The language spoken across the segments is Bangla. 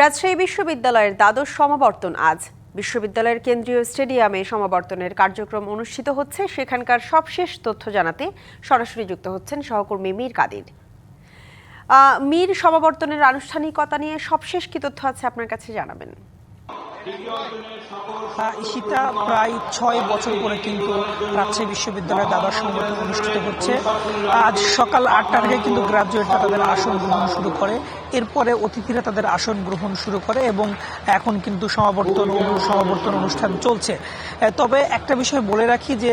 রাজশাহী বিশ্ববিদ্যালয়ের দ্বাদশ সমাবর্তন আজ। বিশ্ববিদ্যালয়ের কেন্দ্রীয় স্টেডিয়ামে সমাবর্তনের কার্যক্রম অনুষ্ঠিত হচ্ছে। সেখানকার সবশেষ তথ্য জানাতে সরাসরি যুক্ত হচ্ছেন সহকর্মী মীর কাদির। মীর, সমাবর্তনের আনুষ্ঠানিকতা নিয়ে সবশেষ কি তথ্য আছে আপনার কাছে জানাবেন? ঈশিতা প্রায় ছয় বছর পরে কিন্তু রাজশাহী বিশ্ববিদ্যালয়ের দ্বাদশ সমাবর্তন অনুষ্ঠিত হচ্ছে। আজ সকাল আটটা থেকে কিন্তু গ্রাজুয়েটরা তাদের আসন গ্রহণ শুরু করে। এরপরে অতিথিরা তাদের আসন গ্রহণ শুরু করে এবং এখন কিন্তু সমাবর্তন সমাবর্তন অনুষ্ঠান চলছে। তবে একটা বিষয় বলে রাখি যে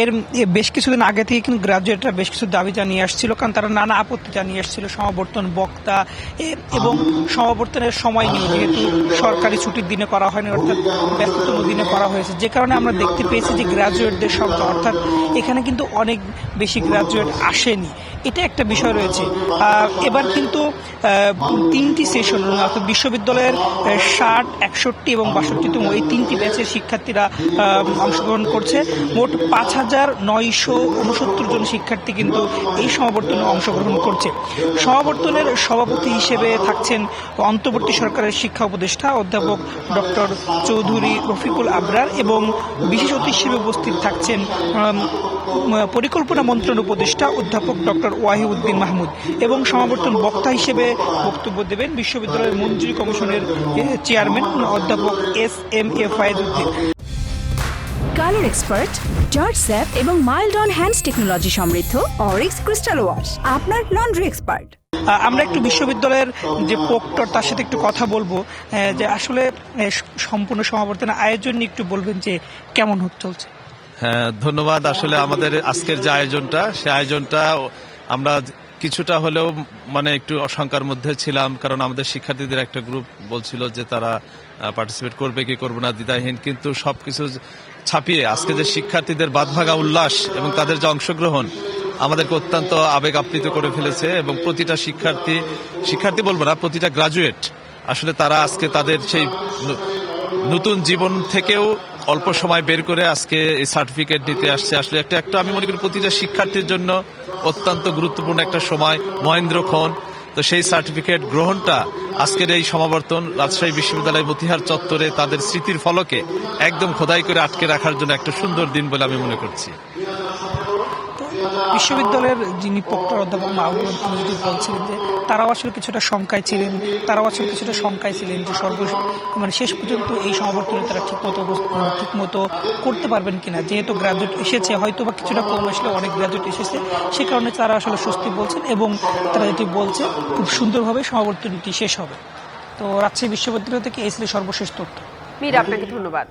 এর বেশ কিছুদিন আগে থেকে কিন্তু গ্রাজুয়েটরা বেশ কিছু দাবি জানিয়ে আসছিল, কারণ তারা নানা আপত্তি জানিয়ে আসছিল সমাবর্তন বক্তা এবং সমাবর্তনের সময় নিয়ে যেহেতু সরকারি ছুটির দিনে করা হয়নি, অর্থাৎ ব্যস্ততম দিনে করা হয়েছে। যে কারণে আমরা দেখতে পেয়েছি যে গ্রাজুয়েটদের সংখ্যা, অর্থাৎ এখানে কিন্তু অনেক বেশি গ্রাজুয়েট আসেনি। এটা একটা বিষয় রয়েছে। এবার কিন্তু তিনটি সেশন অর্থাৎ বিশ্ববিদ্যালয়ের ষাট, একষট্টি এবং বাষট্টিতম এই তিনটি ব্যাচের শিক্ষার্থীরা অংশগ্রহণ করছে। মোট পাঁচ হাজার নয়শো উনসত্তর জন শিক্ষার্থী কিন্তু এই সমাবর্তনে অংশগ্রহণ করছে। সমাবর্তনের সভাপতি হিসেবে থাকছেন অন্তর্বর্তী সরকারের শিক্ষা উপদেষ্টা অধ্যাপক ডক্টর চৌধুরী রফিকুল আবরার এবং বিশেষ অতিথি হিসেবে উপস্থিত থাকছেন পরিকল্পনা মন্ত্রণ উপদেষ্টা অধ্যাপক ডক্টর ওয়াহিউদ্দিন মাহমুদ এবং সমাবর্তন বক্তা হিসেবে বক্তব্য দেবেন বিশ্ববিদ্যালয়ের মঞ্জুরি কমিশনের চেয়ারম্যান অধ্যাপক S M A Fayeduddin. Colour expert George sap এবং মাইল্ড অন হ্যান্ডস টেকনোলজি সমৃদ্ধ অরিক্স ক্রিস্টাল ওয়াশ আপনার লন্ড্রি এক্সপার্ট। আমরা একটু বিশ্ববিদ্যালয়ের যে প্রক্টর তার সাথে একটু কথা বলব যে আসলে সম্পূর্ণ সমাবর্তনের আয়োজন নিয়ে একটু বলবেন যে কেমন হচ্ছে চলছে। হ্যাঁ ধন্যবাদ। আসলে আমাদের আজকের যে আয়োজনটা সে আয়োজনটা আমরা কিছুটা হলেও মানে একটু অশঙ্কার মধ্যে ছিলাম, কারণ আমাদের শিক্ষার্থীদের একটা গ্রুপ বলছিল যে তারা পার্টিসিপেট করবে কি করবে না দ্বিধাহীন, কিন্তু সবকিছু ছাপিয়ে আজকে যে শিক্ষার্থীদের বাদভাগা উল্লাস এবং তাদের যে অংশগ্রহণ, আমাদেরকে অত্যন্ত আবেগ আপ্লিত করে ফেলেছে এবং প্রতিটা শিক্ষার্থী শিক্ষার্থী বলব না, প্রতিটা গ্রাজুয়েট আসলে তারা আজকে তাদের সেই নতুন জীবন থেকেও অল্প সময় বের করে আজকে এই সার্টিফিকেট নিতে আসছে। আসলে একটা একটা আমি মনে করি প্রতিটা শিক্ষার্থীর জন্য অত্যন্ত গুরুত্বপূর্ণ একটা সময়। মহেন্দ্রক্ষণ তো সেই সার্টিফিকেট গ্রহণটা আজকের এই সমাবর্তন রাজশাহী বিশ্ববিদ্যালয় মতিহার চত্বরে তাদের স্মৃতির ফলকে একদম খোদাই করে আটকে রাখার জন্য একটা সুন্দর দিন বলে আমি মনে করছি। বিশ্ববিদ্যালয়ের যিনি প্রক্টর অধ্যাপক মাহবুব যদি বলছিলেন যে তারাও আসলে কিছুটা শঙ্কায় ছিলেন, তারাও আসলে কিছুটা শঙ্কায় ছিলেন যে সর্ব মানে শেষ পর্যন্ত এই সমাবর্তনে তারা ঠিক মতো ঠিক মতো করতে পারবেন কিনা। যেহেতু গ্রাজুয়েট এসেছে হয়তো বা কিছুটা কম আসলে অনেক গ্রাজুয়েট এসেছে, সে কারণে তারা আসলে স্বস্তি বলছেন এবং তারা যেটি বলছে, খুব সুন্দরভাবে সমাবর্তনটি শেষ হবে। তো রাজশাহী বিশ্ববিদ্যালয় থেকে এই সর্বশেষ তথ্য। মীর, আপনাকে ধন্যবাদ।